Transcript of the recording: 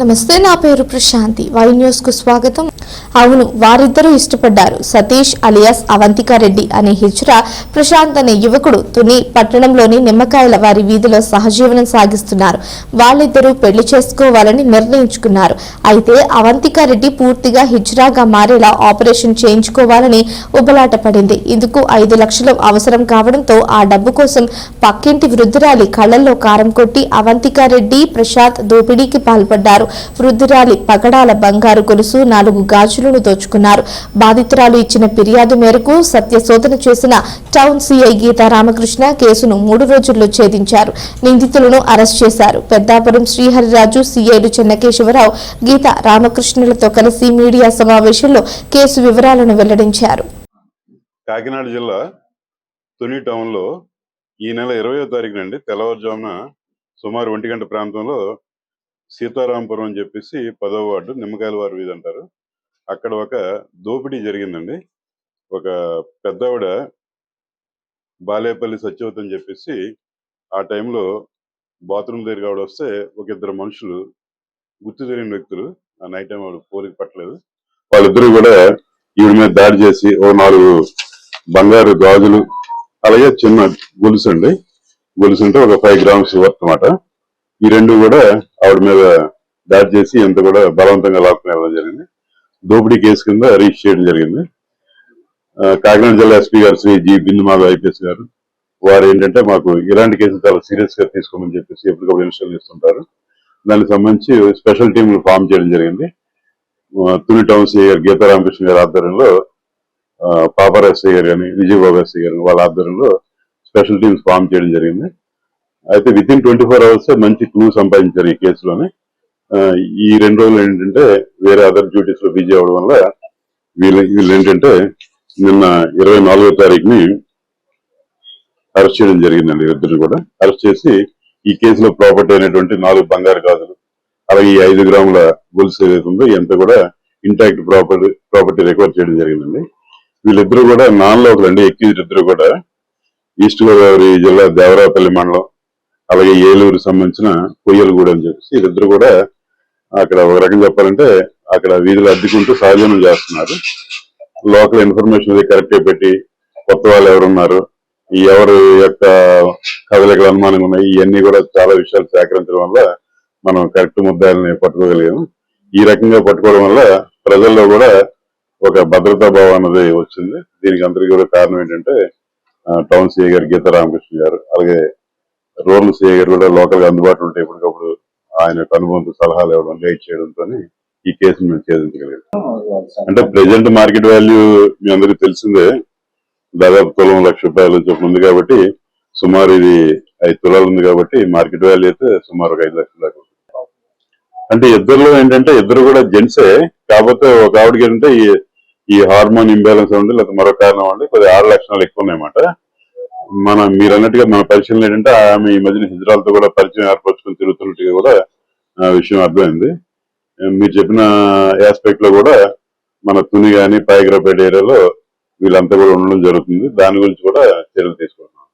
నమస్తే నా పేరు ప్రశాంతి. వై న్యూస్కు స్వాగతం. అవును వారిద్దరూ ఇష్టపడ్డారు. సతీష్ అలియాస్ అవంతికా రెడ్డి అనే హిజ్రా ప్రశాంత్ అనే యువకుడు తుని పట్టణంలోని నిమ్మకాయల వారి వీధిలో సహజీవనం సాగిస్తున్నారు. వాళ్ళిద్దరూ పెళ్ళి చేసుకోవాలని నిర్ణయించుకున్నారు. అయితే అవంతికా రెడ్డి పూర్తిగా హిజ్రాగా మారేలా ఆపరేషన్ చేయించుకోవాలని ఉబలాట పడింది. ఇందుకు ఐదు లక్షలు అవసరం కావడంతో ఆ డబ్బు కోసం పక్కింటి వృద్ధురాలి కళ్ళల్లో కారం కొట్టి అవంతికా రెడ్డి ప్రశాంత్ దోపిడీకి పాల్పడ్డారు. వృద్ధురాలి పగడాల బంగారు గొలుసు నాలుగు గాజులను దోచుకున్నారు. బాధితురాలు ఇచ్చిన ఫిర్యాదు మేరకు సత్యశోధన చేసిన టౌన్ సిఐ గీతా రామకృష్ణ కేసును మూడు రోజుల్లో ఛేదించారు. నిందితులను అరెస్ట్ చేశారు. పెద్దాపురం శ్రీహరిరాజు సిఐలు చెన్నకేశవరావు గీత రామకృష్ణులతో కలిసి మీడియా సమావేశంలో కేసు వివరాలను వెల్లడించారు. కాకినాడ జిల్లా తుని టౌన్లో ఈ నెల ఇరవయో తారీఖు నుండి తెల్లవారుజామున సుమారు ఒంటి గంట ప్రాంతంలో సీతారాంపురం అని చెప్పేసి పదవ వార్డు నిమ్మకాయల వారి వీధి అంటారు. అక్కడ ఒక దోపిడీ జరిగిందండి. ఒక పెద్దవిడ బాలేపల్లి సత్యవతి అని చెప్పేసి ఆ టైంలో బాత్రూమ్ దగ్గర ఆవిడ వస్తే ఒక ఇద్దరు మనుషులు గుర్తు తెలియని వ్యక్తులు ఆ నైట్ టైం ఆవిడ పోలికి పట్టలేదు. వాళ్ళిద్దరూ కూడా ఈవిడ మీద దాడి చేసి ఓ నాలుగు బంగారు గాజులు అలాగే చిన్న గొలుసు అండి గొలుసు అంటే ఒక ఫైవ్ గ్రామ్స్ వర్త్ అన్నమాట. ఈ రెండు కూడా ఆవిడ మీద దాడి చేసి ఎంత కూడా బలవంతంగా లాక్కుని వెళ్ళడం జరిగింది. దోపిడీ కేసు కింద రిజిస్టర్ చేయడం జరిగింది. కాకినాడ జిల్లా ఎస్పీ గారు శ్రీ జి బిందుమాధవ్ ఐపీఎస్ గారు వారు ఏంటంటే మాకు ఇలాంటి కేసులు చాలా సీరియస్గా తీసుకోమని చెప్పేసి ఎప్పటికప్పుడు ఇన్స్టాల్ చేస్తుంటారు. దానికి సంబంధించి స్పెషల్ టీంలు ఫామ్ చేయడం జరిగింది. తుని టౌన్ సిఐ గారు గీతా రామకృష్ణ గారి ఆధ్వర్యంలో ఆ, గారు కానీ విజయబాబు ఎస్ఐ గారు వాళ్ళ ఆధ్వర్యంలో స్పెషల్ టీమ్స్ ఫామ్ చేయడం జరిగింది. అయితే with in twenty four hours మంచి క్లూ సంపాదించారు ఈ కేసులోని. ఈ రెండు రోజులు ఏంటంటే వేరే అదర్ డ్యూటీస్లో బిజీ అవడం వల్ల వీళ్ళు వీళ్ళు ఏంటంటే నిన్న ఇరవై నాలుగో తారీఖుని అరెస్ట్ చేయడం జరిగిందండి ఇద్దరు కూడా. అరెస్ట్ చేసి ఈ కేసులో ప్రాపర్టీ అయినటువంటి నాలుగు బంగారు గాజులు అలాగే ఈ ఐదు గ్రాముల గొలుసు ఏదైతే ఉందో కూడా ఇంటాక్ట్ ప్రాపర్టీ ప్రాపర్టీ రికవర్ చేయడం జరిగిందండి. వీళ్ళిద్దరూ కూడా నాన్ లోకల్ అండి ఇద్దరు కూడా. ఈస్ట్ గోదావరి జిల్లా దేవరాపల్లి మండలం అలాగే ఏలూరు సంబంధించిన కొయ్యలగూడ అని చెప్పేసి వీళ్ళిద్దరు కూడా అక్కడ ఒక రకం చెప్పాలంటే అక్కడ వీధులు అద్దెకుంటూ సహజనం చేస్తున్నారు. లోకల్ ఇన్ఫర్మేషన్ అది కరెక్ట్ పెట్టి కొత్త వాళ్ళు ఎవరున్నారు ఈ ఎవరు యొక్క కదలికలు అనుమానంగా ఉన్నాయి ఇవన్నీ కూడా చాలా విషయాలు సేకరించడం వల్ల మనం కరెక్ట్ ముద్దాలని పట్టుకోగలిగాము. ఈ రకంగా పట్టుకోవడం వల్ల ప్రజల్లో కూడా ఒక భద్రతా భావం అన్నది వచ్చింది. దీనికి అందరికీ కూడా కారణం ఏంటంటే టౌన్ సిఐ గారు గీతా రామకృష్ణ గారు అలాగే రోడ్లు సిఐ గారు కూడా లోకల్గా అందుబాటులో ఉంటే ఎప్పటికప్పుడు ఆయన యొక్క అనుభవంతో సలహాలు ఇవ్వడం గైడ్ చేయడంతో ఈ కేసును మేము ఛేదించగలిగాం. అంటే ప్రెసెంట్ మార్కెట్ వాల్యూ మీ అందరికీ తెలిసిందే దాదాపు తులం లక్ష రూపాయలు చొప్పున ఉంది కాబట్టి సుమారు ఇది ఐదు తులాలు ఉంది కాబట్టి మార్కెట్ వాల్యూ అయితే సుమారు ఒక ఐదు లక్షల దాకా అంటే ఇద్దరులో ఏంటంటే ఇద్దరు కూడా జెంట్సే కాకపోతే ఒక ఆవిడకి ఏంటంటే ఈ ఈ హార్మోన్ ఇంబ్యాలెన్స్ ఉండి లేకపోతే మరో కారణం ఉండి కొద్దిగా ఆరు లక్షణాలు ఎక్కువ ఉన్నాయన్నమాట. మన మీరు అన్నట్టుగా మన పరిశీలన ఏంటంటే ఆమె ఈ మధ్యన హిజ్రాలతో కూడా పరిచయం ఏర్పరచుకుని తిరుగుతున్నట్టుగా కూడా ఆ విషయం అర్థమైంది. మీరు చెప్పిన ఆస్పెక్ట్లో కూడా మన తుని గాని పాయగ్రాపేట ఏరియాలో వీళ్ళంతా కూడా ఉండడం జరుగుతుంది. దాని గురించి కూడా చర్యలు తీసుకుంటున్నాం